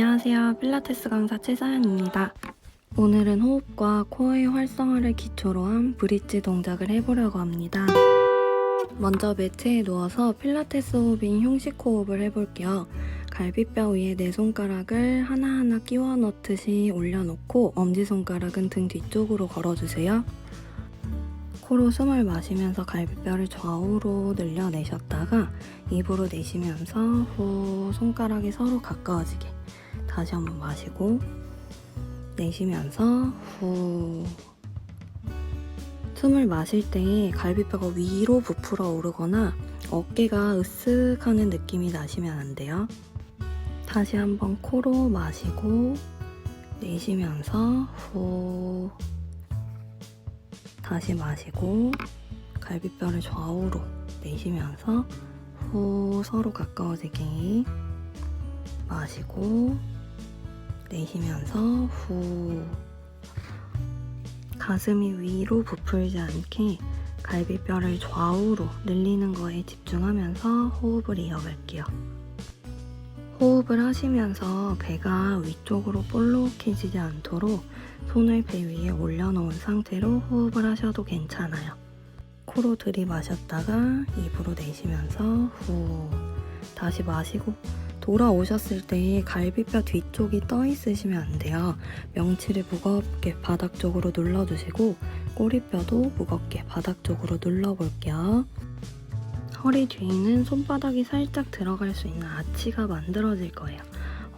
안녕하세요. 필라테스 강사 최사연입니다. 오늘은 호흡과 코어의 활성화를 기초로 한 브릿지 동작을 해보려고 합니다. 먼저 매트에 누워서 필라테스 호흡인 흉식 호흡을 해볼게요. 갈비뼈 위에 네 손가락을 하나하나 끼워 넣듯이 올려놓고 엄지손가락은 등 뒤쪽으로 걸어주세요. 코로 숨을 마시면서 갈비뼈를 좌우로 늘려내셨다가 입으로 내쉬면서 후 손가락이 서로 가까워지게 다시 한번 마시고 내쉬면서 후 숨을 마실 때 갈비뼈가 위로 부풀어 오르거나 어깨가 으쓱하는 느낌이 나시면 안 돼요. 다시 한번 코로 마시고 내쉬면서 후 다시 마시고 갈비뼈를 좌우로 내쉬면서 후 서로 가까워지게 마시고 내쉬면서 후 가슴이 위로 부풀지 않게 갈비뼈를 좌우로 늘리는 거에 집중하면서 호흡을 이어갈게요. 호흡을 하시면서 배가 위쪽으로 볼록해지지 않도록 손을 배 위에 올려놓은 상태로 호흡을 하셔도 괜찮아요. 코로 들이마셨다가 입으로 내쉬면서 후 다시 마시고 돌아오셨을 때 갈비뼈 뒤쪽이 떠 있으시면 안 돼요. 명치를 무겁게 바닥 쪽으로 눌러주시고 꼬리뼈도 무겁게 바닥 쪽으로 눌러볼게요. 허리 뒤에는 손바닥이 살짝 들어갈 수 있는 아치가 만들어질 거예요.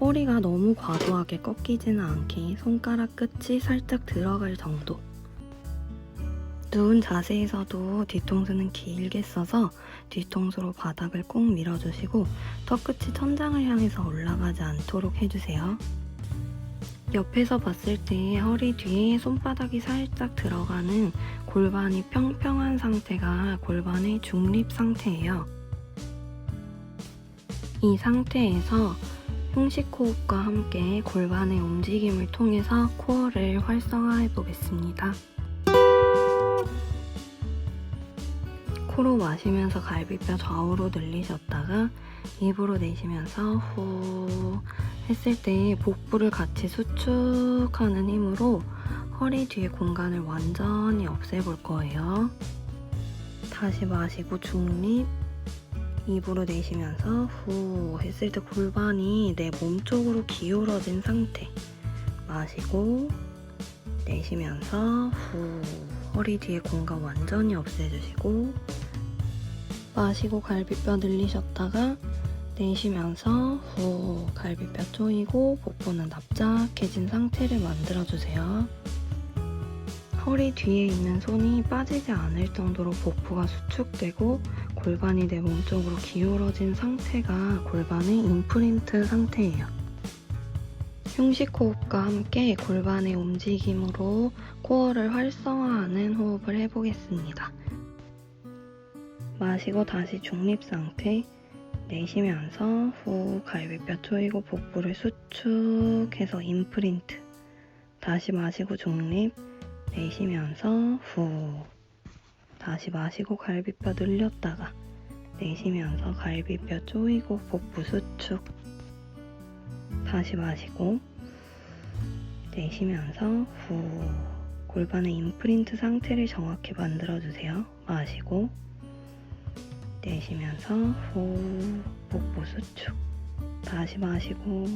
허리가 너무 과도하게 꺾이지는 않게 손가락 끝이 살짝 들어갈 정도. 누운 자세에서도 뒤통수는 길게 써서 뒤통수로 바닥을 꼭 밀어주시고 턱끝이 천장을 향해서 올라가지 않도록 해주세요. 옆에서 봤을 때 허리 뒤에 손바닥이 살짝 들어가는 골반이 평평한 상태가 골반의 중립 상태예요. 이 상태에서 흉식 호흡과 함께 골반의 움직임을 통해서 코어를 활성화해 보겠습니다. 코로 마시면서 갈비뼈 좌우로 늘리셨다가 입으로 내쉬면서 후 했을 때 복부를 같이 수축하는 힘으로 허리 뒤에 공간을 완전히 없애볼 거예요. 다시 마시고 중립 입으로 내쉬면서 후 했을 때 골반이 내 몸 쪽으로 기울어진 상태 마시고 내쉬면서 후 허리 뒤에 공간 완전히 없애주시고 마시고 갈비뼈 늘리셨다가 내쉬면서 후 갈비뼈 조이고 복부는 납작해진 상태를 만들어주세요. 허리 뒤에 있는 손이 빠지지 않을 정도로 복부가 수축되고 골반이 내 몸 쪽으로 기울어진 상태가 골반의 임프린트 상태예요. 흉식 호흡과 함께 골반의 움직임으로 코어를 활성화하는 호흡을 해보겠습니다. 마시고 다시 중립 상태 내쉬면서 후 갈비뼈 조이고 복부를 수축해서 임프린트 다시 마시고 중립 내쉬면서 후 다시 마시고 갈비뼈 늘렸다가 내쉬면서 갈비뼈 조이고 복부 수축 다시 마시고 내쉬면서 후 골반의 임프린트 상태를 정확히 만들어주세요. 마시고 내쉬면서 후 복부 수축 다시 마시고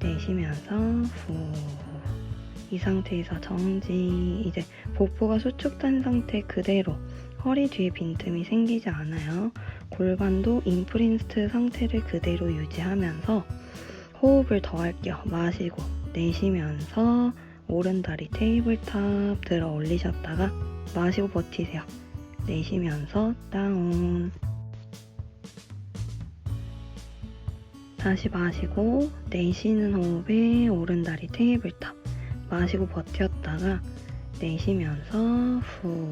내쉬면서 후 이 상태에서 정지 이제 복부가 수축된 상태 그대로 허리 뒤에 빈틈이 생기지 않아요. 골반도 임프린트 상태를 그대로 유지하면서 호흡을 더 할게요. 마시고 내쉬면서 오른 다리 테이블탑 들어 올리셨다가 마시고 버티세요. 내쉬면서 다운. 다시 마시고 내쉬는 호흡에 오른다리 테이블탑. 마시고 버텼다가 내쉬면서 후.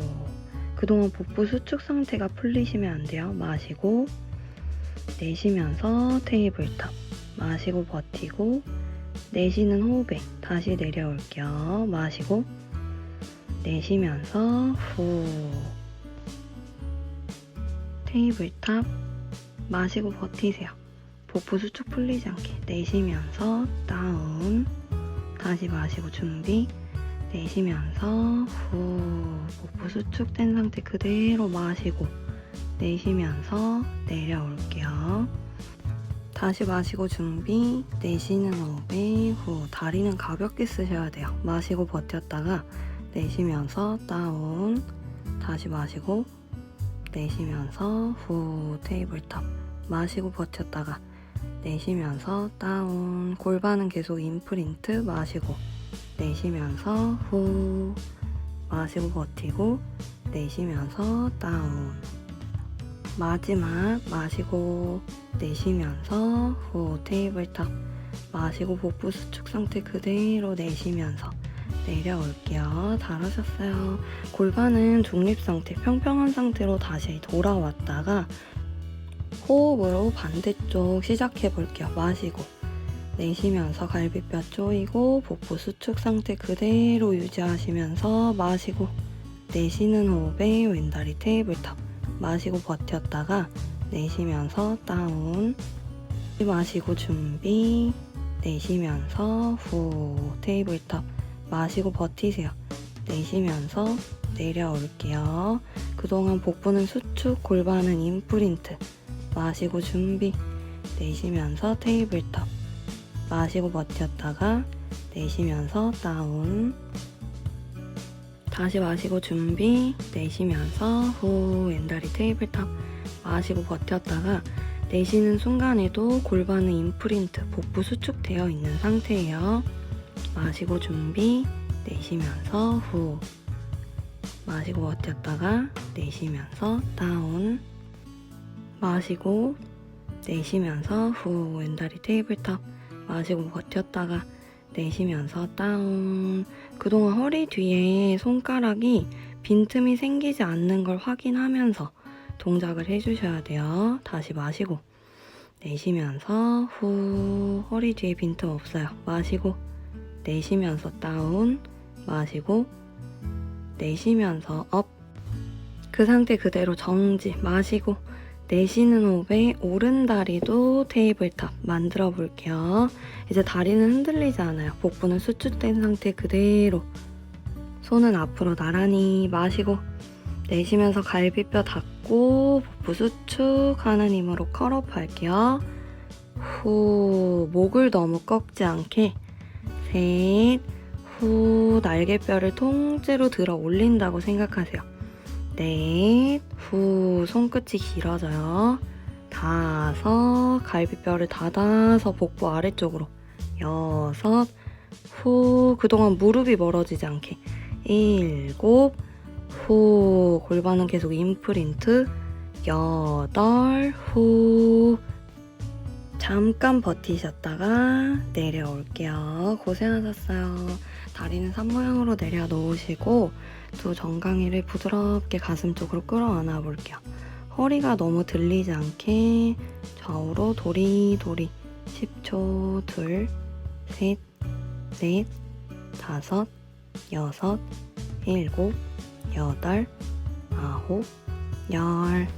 그동안 복부 수축 상태가 풀리시면 안 돼요. 마시고 내쉬면서 테이블탑. 마시고 버티고 내쉬는 호흡에 다시 내려올게요. 마시고 내쉬면서 후 테이블탑 마시고 버티세요. 복부 수축 풀리지 않게 내쉬면서 다운 다시 마시고 준비 내쉬면서 후 복부 수축된 상태 그대로 마시고 내쉬면서 내려올게요. 다시 마시고 준비 내쉬는 호흡에 후 다리는 가볍게 쓰셔야 돼요. 마시고 버텼다가 내쉬면서 다운 다시 마시고 내쉬면서 후 테이블탑 마시고 버텼다가 내쉬면서 다운 골반은 계속 인프린트 마시고 내쉬면서 후 마시고 버티고 내쉬면서 다운. 마지막 마시고 내쉬면서 후 테이블탑 마시고 복부 수축 상태 그대로 내쉬면서 내려올게요. 잘 하셨어요. 골반은 중립 상태, 평평한 상태로 다시 돌아왔다가 호흡으로 반대쪽 시작해 볼게요. 마시고 내쉬면서 갈비뼈 조이고 복부 수축 상태 그대로 유지하시면서 마시고 내쉬는 호흡에 왼다리 테이블탑 마시고 버텼다가 내쉬면서 다운 마시고 준비 내쉬면서 후 테이블탑 마시고 버티세요. 내쉬면서 내려올게요. 그동안 복부는 수축 골반은 인프린트. 마시고 준비. 내쉬면서 테이블탑. 마시고 버텼다가 내쉬면서 다운. 다시 마시고 준비. 내쉬면서 후 왼다리 테이블탑. 마시고 버텼다가 내쉬는 순간에도 골반은 인프린트 복부 수축되어 있는 상태예요 마시고 준비 내쉬면서 후. 마시고 버텼다가 내쉬면서 다운. 마시고 내쉬면서 후. 왼다리 테이블탑. 마시고 버텼다가 내쉬면서 다운. 그동안 허리 뒤에 손가락이 빈틈이 생기지 않는 걸 확인하면서 동작을 해주셔야 돼요. 다시 마시고 내쉬면서 후. 허리 뒤에 빈틈 없어요. 마시고 내쉬면서 다운 마시고 내쉬면서 업 그 상태 그대로 정지 마시고 내쉬는 호흡에 오른 다리도 테이블탑 만들어 볼게요. 이제 다리는 흔들리지 않아요. 복부는 수축된 상태 그대로 손은 앞으로 나란히 마시고 내쉬면서 갈비뼈 닫고 복부 수축하는 힘으로 컬업 할게요. 후 목을 너무 꺾지 않게 셋, 후 날개뼈를 통째로 들어 올린다고 생각하세요. 넷, 후 손끝이 길어져요. 다섯, 갈비뼈를 닫아서 복부 아래쪽으로. 여섯, 후 그동안 무릎이 멀어지지 않게. 일곱, 후 골반은 계속 인프린트. 여덟, 후 잠깐 버티셨다가 내려올게요. 고생하셨어요. 다리는 산 모양으로 내려 놓으시고 두 정강이를 부드럽게 가슴 쪽으로 끌어안아 볼게요. 허리가 너무 들리지 않게 좌우로 도리도리 10초 둘, 셋, 넷, 다섯, 여섯, 일곱, 여덟, 아홉, 열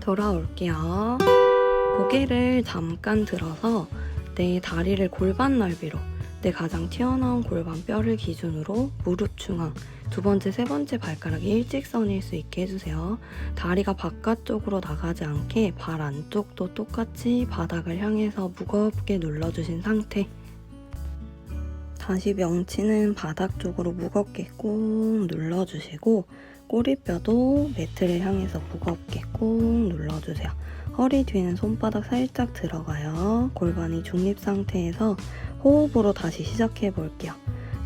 돌아올게요. 고개를 잠깐 들어서 내 다리를 골반 넓이로 내 가장 튀어나온 골반 뼈를 기준으로 무릎 중앙 두 번째, 세 번째 발가락이 일직선일 수 있게 해주세요. 다리가 바깥쪽으로 나가지 않게 발 안쪽도 똑같이 바닥을 향해서 무겁게 눌러주신 상태. 다시 명치는 바닥 쪽으로 무겁게 꾹 눌러주시고 꼬리뼈도 매트를 향해서 무겁게 꾹 눌러주세요. 허리 뒤에는 손바닥 살짝 들어가요. 골반이 중립 상태에서 호흡으로 다시 시작해 볼게요.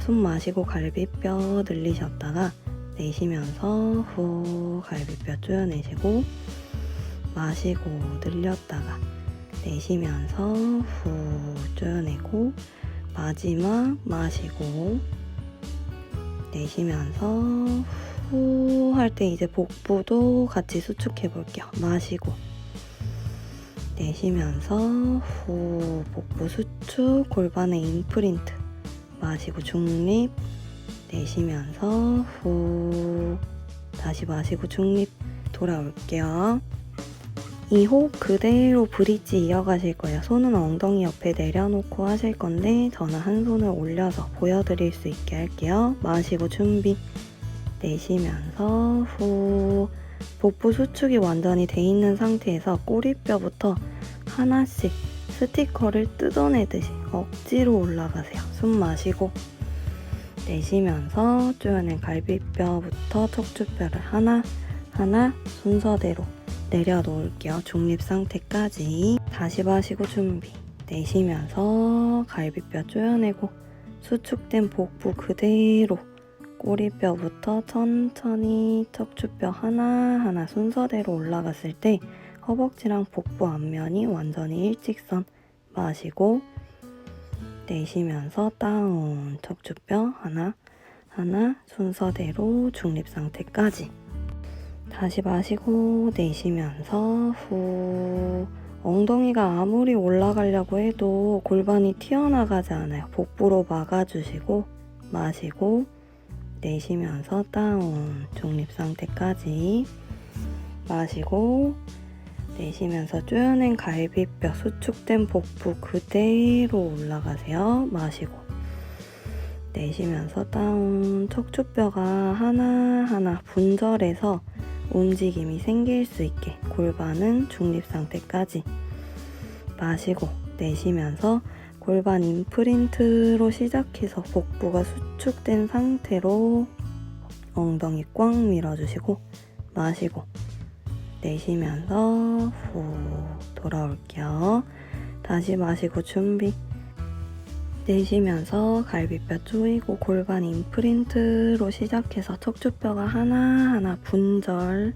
숨 마시고 갈비뼈 늘리셨다가 내쉬면서 후 갈비뼈 조여내시고 마시고 늘렸다가 내쉬면서 후 조여내고 마지막 마시고 내쉬면서 후 할 때 이제 복부도 같이 수축해 볼게요. 마시고 내쉬면서 후 복부 수축 골반의 인프린트 마시고 중립 내쉬면서 후 다시 마시고 중립 돌아올게요 이 호흡 그대로 브릿지 이어가실 거예요. 손은 엉덩이 옆에 내려놓고 하실 건데 저는 한 손을 올려서 보여드릴 수 있게 할게요. 마시고 준비. 내쉬면서 후. 복부 수축이 완전히 돼 있는 상태에서 꼬리뼈부터 하나씩 스티커를 뜯어내듯이 억지로 올라가세요. 숨 마시고 내쉬면서 쪼여낸 갈비뼈부터 척추뼈를 하나 하나 순서대로 내려놓을게요. 중립 상태까지 다시 마시고 준비 내쉬면서 갈비뼈 쪼여내고 수축된 복부 그대로 꼬리뼈부터 천천히 척추뼈 하나하나 순서대로 올라갔을 때 허벅지랑 복부 앞면이 완전히 일직선. 마시고 내쉬면서 다운. 척추뼈 하나 하나 순서대로 중립 상태까지. 다시 마시고 내쉬면서 후. 엉덩이가 아무리 올라가려고 해도 골반이 튀어나가지 않아요. 복부로 막아주시고 마시고 내쉬면서 다운 중립 상태까지 마시고 내쉬면서 쪼여낸 갈비뼈 수축된 복부 그대로 올라가세요. 마시고 내쉬면서 다운 척추뼈가 하나하나 분절해서 움직임이 생길 수 있게 골반은 중립 상태까지 마시고 내쉬면서 골반 임프린트로 시작해서 복부가 수축된 상태로 엉덩이 꽉 밀어주시고 마시고 내쉬면서 후 돌아올게요. 다시 마시고 준비. 내쉬면서 갈비뼈 조이고 골반 임프린트로 시작해서 척추뼈가 하나하나 분절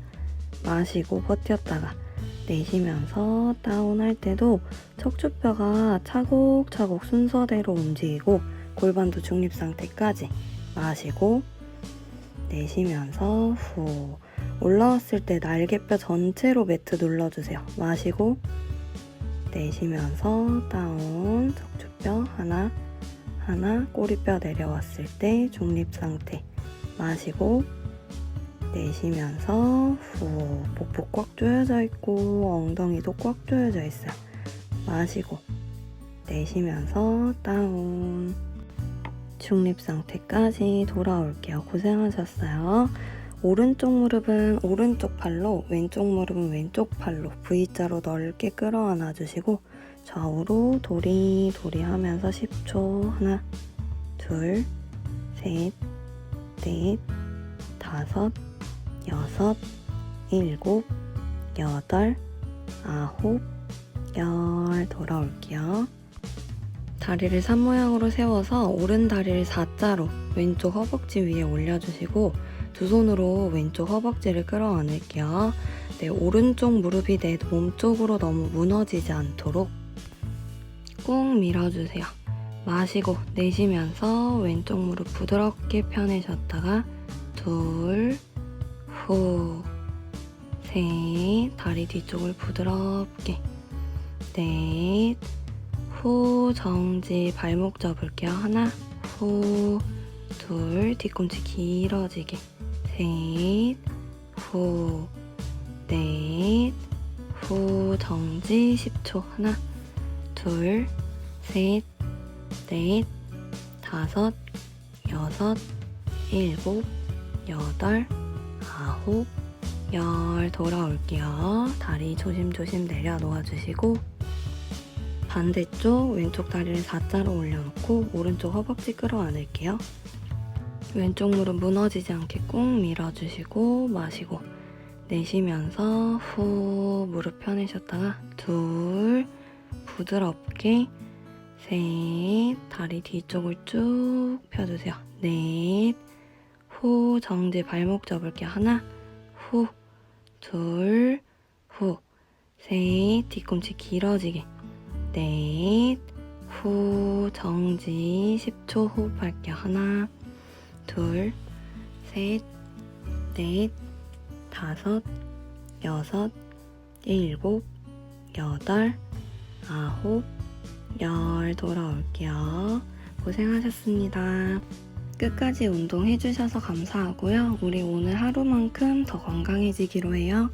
마시고 버텼다가 내쉬면서 다운할 때도 척추뼈가 차곡차곡 순서대로 움직이고 골반도 중립 상태까지 마시고 내쉬면서 후 올라왔을 때 날개뼈 전체로 매트 눌러주세요. 마시고 내쉬면서 다운 척추뼈 하나 하나 꼬리뼈 내려왔을 때 중립 상태 마시고 내쉬면서 후 복부 꽉 조여져 있고 엉덩이도 꽉 조여져 있어요. 마시고 내쉬면서 다운 중립 상태까지 돌아올게요. 고생하셨어요. 오른쪽 무릎은 오른쪽 팔로, 왼쪽 무릎은 왼쪽 팔로 V자로 넓게 끌어안아 주시고 좌우로 도리 도리 하면서 10초 하나, 둘, 셋, 넷, 다섯, 여섯, 일곱, 여덟, 아홉, 열 돌아올게요. 다리를 산 모양으로 세워서 오른 다리를 4자로 왼쪽 허벅지 위에 올려주시고 두 손으로 왼쪽 허벅지를 끌어안을게요. 네, 오른쪽 무릎이 내 몸 쪽으로 너무 무너지지 않도록 꾹 밀어주세요. 마시고 내쉬면서 왼쪽 무릎 부드럽게 펴내셨다가 둘, 후, 셋, 다리 뒤쪽을 부드럽게 넷, 후, 정지, 발목 접을게요. 하나, 후, 둘, 뒤꿈치 길어지게 셋, 후, 넷, 후, 정지 10초. 하나, 둘, 셋, 넷, 다섯, 여섯, 일곱, 여덟, 아홉, 열 돌아올게요. 다리 조심조심 내려놓아 주시고 반대쪽 왼쪽 다리를 4자로 올려놓고 오른쪽 허벅지 끌어안을게요. 왼쪽 무릎 무너지지 않게 꾹 밀어주시고 마시고 내쉬면서 후 무릎 펴내셨다가 둘 부드럽게 셋 다리 뒤쪽을 쭉 펴주세요. 넷 후 정지 발목 접을게요. 하나 후둘후셋 뒤꿈치 길어지게 넷, 후, 정지, 10초 호흡할게요. 하나, 둘, 셋, 넷, 다섯, 여섯, 일곱, 여덟, 아홉, 열 돌아올게요. 고생하셨습니다. 끝까지 운동해주셔서 감사하고요. 우리 오늘 하루만큼 더 건강해지기로 해요.